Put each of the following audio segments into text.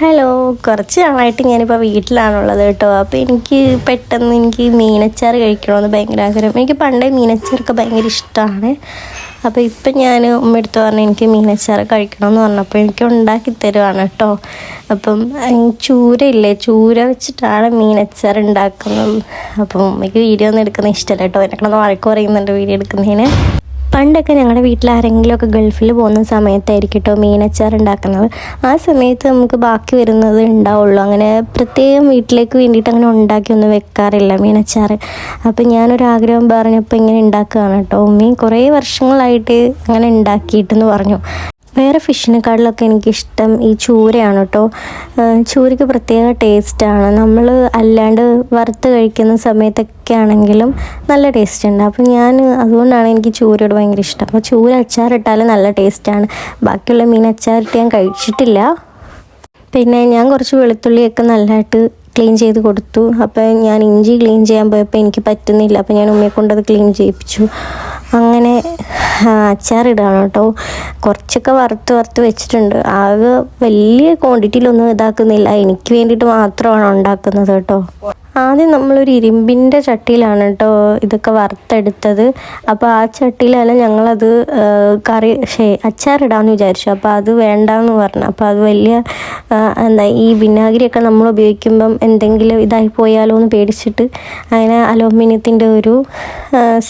Hello കുറച്ച് നാളായിട്ട് ഞാനിപ്പോൾ വീട്ടിലാണുള്ളത് കേട്ടോ. അപ്പോൾ എനിക്ക് പെട്ടെന്ന് എനിക്ക് മീനച്ചാറ് കഴിക്കണമെന്ന് ഭയങ്കര ആഗ്രഹം. എനിക്ക് പണ്ടേ മീനച്ചാറൊക്കെ ഭയങ്കര ഇഷ്ടമാണ് അപ്പോൾ ഇപ്പം ഞാൻ ഉമ്മ എടുത്ത് പറഞ്ഞു എനിക്ക് മീനച്ചാറ് കഴിക്കണമെന്ന് പറഞ്ഞപ്പോൾ എനിക്ക് ഉണ്ടാക്കി തരുവാണ് കേട്ടോ. അപ്പം ചൂര ഇല്ലേ ചൂര വെച്ചിട്ടാണ് മീനച്ചാറ് ഉണ്ടാക്കുന്നത്. അപ്പം ഉമ്മയ്ക്ക് വീഡിയോ ഒന്നും എടുക്കുന്നത് ഇഷ്ടമല്ല കേട്ടോ. എന്നെ കിടന്ന് വഴക്ക് പറയുന്നുണ്ട് വീഡിയോ എടുക്കുന്നതിന്. പണ്ടൊക്കെ ഞങ്ങളുടെ വീട്ടിൽ ആരെങ്കിലുമൊക്കെ ഗൾഫിൽ പോകുന്ന സമയത്തായിരിക്കും കേട്ടോ മീനച്ചാർ ഉണ്ടാക്കുന്നത് ആ സമയത്ത് നമുക്ക് ബാക്കി വരുന്നത് ഉണ്ടാവുള്ളൂ. അങ്ങനെ പ്രത്യേകം വീട്ടിലേക്ക് വേണ്ടിയിട്ട് അങ്ങനെ ഉണ്ടാക്കിയൊന്നും വെക്കാറില്ല മീനച്ചാർ അപ്പം ഞാനൊരാഗ്രഹം പറഞ്ഞപ്പോൾ ഇങ്ങനെ ഉണ്ടാക്കുകയാണ് കേട്ടോ ഉമ്മയും കുറേ വർഷങ്ങളായിട്ട് അങ്ങനെ ഉണ്ടാക്കിയിട്ടെന്ന് പറഞ്ഞു. വേറെ ഫിഷിനെക്കാട്ടിലൊക്കെ എനിക്കിഷ്ടം ഈ ചൂരയാണ് കേട്ടോ ചൂരയ്ക്ക് പ്രത്യേക ടേസ്റ്റാണ്. നമ്മൾ അല്ലാണ്ട് വറുത്ത് കഴിക്കുന്ന സമയത്തൊക്കെ ആണെങ്കിലും നല്ല ടേസ്റ്റ് ഉണ്ട് അപ്പോൾ ഞാൻ അതുകൊണ്ടാണ് എനിക്ക് ചൂരയോട് ഭയങ്കര ഇഷ്ടം. അപ്പോൾ ചൂര അച്ചാറിട്ടാൽ നല്ല ടേസ്റ്റാണ്. ബാക്കിയുള്ള മീൻ അച്ചാറിട്ട് ഞാൻ കഴിച്ചിട്ടില്ല. പിന്നെ ഞാൻ കുറച്ച് വെളുത്തുള്ളിയൊക്കെ നല്ലതായിട്ട് ക്ലീൻ ചെയ്ത് കൊടുത്തു. അപ്പോൾ ഞാൻ ഇഞ്ചി ക്ലീൻ ചെയ്യാൻ പോയപ്പോൾ എനിക്ക് പറ്റുന്നില്ല. അപ്പോൾ ഞാൻ ഉമ്മയെ കൊണ്ടത് ക്ലീൻ ചെയ്യിപ്പിച്ചു. അങ്ങനെ അച്ചാറിടാണ് കേട്ടോ. കുറച്ചൊക്കെ വറുത്ത് വറുത്ത് വെച്ചിട്ടുണ്ട്. ആകെ വലിയ ക്വാണ്ടിറ്റിയിലൊന്നും ഇതാക്കുന്നില്ല. എനിക്ക് വേണ്ടിയിട്ട് മാത്രമാണ് ഉണ്ടാക്കുന്നത് കേട്ടോ. ആദ്യം നമ്മളൊരു ഇരുമ്പിന്റെ ചട്ടിയിലാണ് കേട്ടോ ഇതൊക്കെ വറുത്തെടുത്തത്. അപ്പോൾ ആ ചട്ടിയിലല്ല ഞങ്ങളത് കറി ഷേ അച്ചാറിടാമെന്ന് വിചാരിച്ചു. അപ്പോൾ അത് വേണ്ടാന്ന് പറഞ്ഞു. അപ്പോൾ അത് വലിയ എന്താ ഈ വിനാഗിരിയൊക്കെ നമ്മൾ ഉപയോഗിക്കുമ്പം എന്തെങ്കിലും ഇതായി പോയാലോ എന്ന് പേടിച്ചിട്ട് അങ്ങനെ അലൂമിനിയത്തിന്റെ ഒരു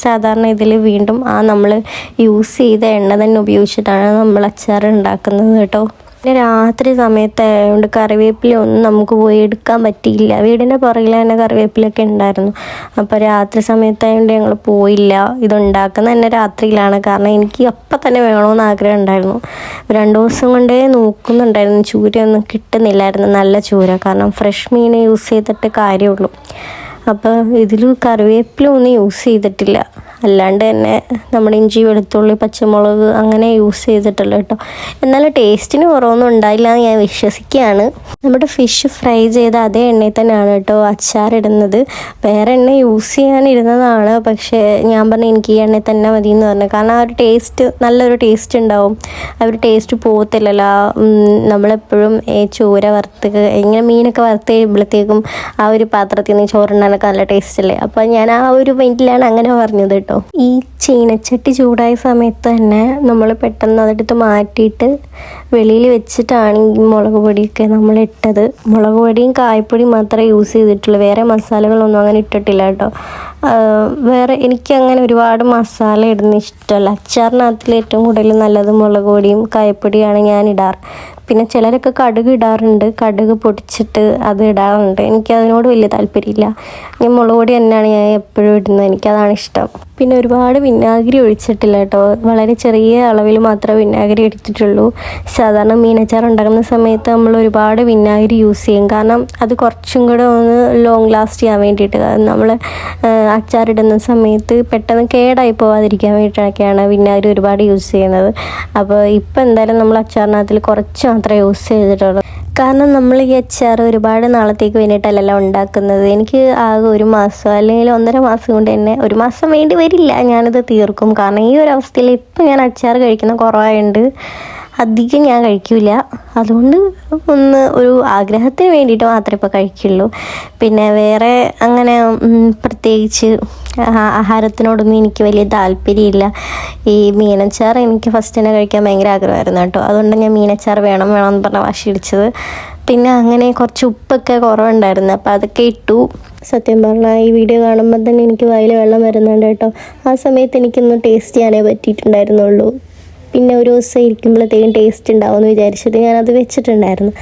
സാധാരണ ഇതിൽ വീണ്ടും ആ നമ്മൾ യൂസ് ചെയ്ത എണ്ണ തന്നെ ഉപയോഗിച്ചിട്ടാണ് നമ്മൾ അച്ചാർ ഉണ്ടാക്കുന്നത് കേട്ടോ. പിന്നെ രാത്രി സമയത്തായതുകൊണ്ട് കറിവേപ്പില ഒന്നും നമുക്ക് പോയി എടുക്കാൻ പറ്റിയില്ല. വീടിന്റെ പുറകിൽ തന്നെ കറിവേപ്പിലൊക്കെ ഉണ്ടായിരുന്നു. അപ്പോൾ രാത്രി സമയത്തായതുകൊണ്ട് ഞങ്ങൾ പോയില്ല. ഇതുണ്ടാക്കുന്നത് തന്നെ രാത്രിയിലാണ്. കാരണം എനിക്ക് അപ്പം തന്നെ വേണമെന്ന് ആഗ്രഹം ഉണ്ടായിരുന്നു. രണ്ട് ദിവസം കൊണ്ടേ നോക്കുന്നുണ്ടായിരുന്നു. ചൂരയൊന്നും കിട്ടുന്നില്ലായിരുന്നു. നല്ല ചൂര. കാരണം ഫ്രഷ് മീൻ യൂസ് ചെയ്തിട്ട് കാര്യമുള്ളൂ അപ്പോൾ ഇതിൽ കറിവേപ്പില ഒന്നും യൂസ് ചെയ്തിട്ടില്ല. അല്ലാണ്ട് തന്നെ നമ്മൾ ഇഞ്ചി വെളുത്തുള്ളി പച്ചമുളക് അങ്ങനെ യൂസ് ചെയ്തിട്ടുള്ളൂ കേട്ടോ. എന്നാലും ടേസ്റ്റിന് കുറവൊന്നും ഉണ്ടായില്ല എന്ന് ഞാൻ വിശ്വസിക്കുകയാണ്. നമ്മുടെ ഫിഷ് ഫ്രൈ ചെയ്ത അതേ എണ്ണയിൽ തന്നെയാണ് കേട്ടോ അച്ചാറിടുന്നത് വേറെ എണ്ണ യൂസ് ചെയ്യാനിരുന്നതാണ് പക്ഷേ ഞാൻ പറഞ്ഞു എനിക്ക് ഈ എണ്ണയിൽ തന്നെ മതി എന്ന് പറഞ്ഞു. കാരണം ആ ഒരു ടേസ്റ്റ് നല്ലൊരു ടേസ്റ്റ് ഉണ്ടാവും. ആ ഒരു ടേസ്റ്റ് പോകത്തില്ലല്ലോ. നമ്മളെപ്പോഴും ചോര വറുത്ത് ഇങ്ങനെ മീനൊക്കെ വറുത്ത് കഴിയുമ്പോഴത്തേക്കും ആ ഒരു പാത്രത്തിൽ നിന്ന് ചോറുണ്ടാനൊക്കെ നല്ല ടേസ്റ്റ് അല്ലേ? അപ്പോൾ ഞാൻ ആ ഒരു മൈൻഡിലാണ് അങ്ങനെ പറഞ്ഞത് കേട്ടോ. ഈ ചീനച്ചട്ടി ചൂടായ സമയത്ത് തന്നെ നമ്മൾ പെട്ടെന്ന് അതെടുത്ത് മാറ്റിയിട്ട് വെളിയിൽ വെച്ചിട്ടാണ് ഈ മുളക് പൊടിയൊക്കെ നമ്മൾ ഇട്ടത്. മുളക് പൊടിയും കായപ്പൊടിയും മാത്രമേ യൂസ് ചെയ്തിട്ടുള്ളൂ. വേറെ മസാലകളൊന്നും അങ്ങനെ ഇട്ടിട്ടില്ല കേട്ടോ. വേറെ എനിക്ക് അങ്ങനെ ഒരുപാട് മസാല ഇടുന്ന ഇഷ്ടമല്ല. അച്ചാറിനകത്തിൽ ഏറ്റവും കൂടുതൽ നല്ലത് മുളക് പൊടിയും കായപ്പൊടിയാണ് ഞാൻ ഇടാറ്. പിന്നെ ചിലരൊക്കെ കടുക് ഇടാറുണ്ട്. കടുക് പൊടിച്ചിട്ട് അത് ഇടാറുണ്ട്. എനിക്ക് അതിനോട് വലിയ താല്പര്യമില്ല. ഞാൻ മുളക് പൊടി തന്നെയാണ് ഞാൻ എപ്പോഴും ഇടുന്നത്. എനിക്കതാണ് ഇഷ്ടം. പിന്നെ ഒരുപാട് വിനാഗിരി ഒഴിച്ചിട്ടില്ല കേട്ടോ. വളരെ ചെറിയ അളവിൽ മാത്രമേ വിനാഗിരി എടുത്തിട്ടുള്ളൂ. സാധാരണ മീനച്ചാർ ഉണ്ടാക്കുന്ന സമയത്ത് നമ്മൾ ഒരുപാട് വിനാഗിരി യൂസ് ചെയ്യും. കാരണം അത് കുറച്ചും കൂടെ ഒന്ന് ലോങ് ലാസ്റ്റ് ചെയ്യാൻ വേണ്ടിയിട്ട്. നമ്മൾ അച്ചാറിടുന്ന സമയത്ത് പെട്ടെന്ന് കേടായി പോവാതിരിക്കാൻ വേണ്ടിയിട്ടൊക്കെയാണ് വിനാഗിരി ഒരുപാട് യൂസ് ചെയ്യുന്നത്. അപ്പോൾ ഇപ്പോൾ എന്തായാലും നമ്മൾ അച്ചാറിനകത്തിൽ കുറച്ച് മാത്രമേ യൂസ് ചെയ്തിട്ടുള്ളൂ. കാരണം നമ്മൾ ഈ അച്ചാർ ഒരുപാട് നാളത്തേക്ക് വേണ്ടിയിട്ടല്ലല്ലോ ഉണ്ടാക്കുന്നത്. എനിക്ക് ആകെ ഒരു മാസം അല്ലെങ്കിൽ ഒന്നര മാസം കൊണ്ട് തന്നെ ഒരു മാസം വേണ്ടി വരില്ല. ഞാനത് തീർക്കും. കാരണം ഈ ഒരു അവസ്ഥയിൽ ഇപ്പം ഞാൻ അച്ചാർ കഴിക്കുന്ന കുറവായുണ്ട് അധികം ഞാൻ കഴിക്കില്ല അതുകൊണ്ട് ഒന്ന് ഒരു ആഗ്രഹത്തിന് വേണ്ടിയിട്ട് മാത്രമേ ഇപ്പോൾ കഴിക്കുള്ളൂ. പിന്നെ വേറെ അങ്ങനെ പ്രത്യേകിച്ച് ആഹാരത്തിനോടൊന്നും എനിക്ക് വലിയ താല്പര്യമില്ല. ഈ മീനച്ചാർ എനിക്ക് ഫസ്റ്റ് തന്നെ കഴിക്കാൻ ഭയങ്കര ആഗ്രഹമായിരുന്നു കേട്ടോ. അതുകൊണ്ട് ഞാൻ മീനച്ചാർ വേണം വേണം എന്ന് പറഞ്ഞ വാശി ഇടിച്ചത് പിന്നെ അങ്ങനെ കുറച്ച് ഉപ്പൊക്കെ കുറവുണ്ടായിരുന്നു. അപ്പോൾ അതൊക്കെ ഇട്ടു. സത്യം പറഞ്ഞാൽ ഈ വീഡിയോ കാണുമ്പോൾ തന്നെ എനിക്ക് വായിൽ വെള്ളം വരുന്നുണ്ട് കേട്ടോ. ആ സമയത്ത് എനിക്കൊന്ന് ടേസ്റ്റ് ചെയ്യാനേ പറ്റിയിട്ടുണ്ടായിരുന്നുള്ളൂ. പിന്നെ ഒരു ദിവസം ഇരിക്കുമ്പോഴത്തേക്കും ടേസ്റ്റ് ഉണ്ടാവും എന്ന് വിചാരിച്ചിട്ട് ഞാനത് വെച്ചിട്ടുണ്ടായിരുന്നു.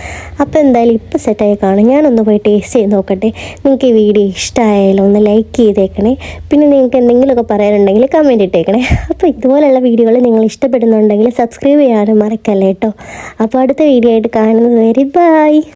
അപ്പോൾ എന്തായാലും ഇപ്പോൾ സെറ്റായി കാണും. ഞാനൊന്ന് പോയി ടേസ്റ്റ് ചെയ്ത് നോക്കട്ടെ. നിങ്ങൾക്ക് ഈ വീഡിയോ ഇഷ്ടമായാലും ഒന്ന് ലൈക്ക് ചെയ്തേക്കണേ. പിന്നെ നിങ്ങൾക്ക് എന്തെങ്കിലുമൊക്കെ പറയാനുണ്ടെങ്കിൽ കമന്റ് ഇട്ടേക്കണേ. അപ്പോൾ ഇതുപോലെയുള്ള വീഡിയോകൾ നിങ്ങൾ ഇഷ്ടപ്പെടുന്നുണ്ടെങ്കിൽ സബ്സ്ക്രൈബ് ചെയ്യാനും മറക്കല്ലേ കേട്ടോ. അപ്പോൾ അടുത്ത വീഡിയോ ആയിട്ട് കാണുന്നത് വരെ ബൈ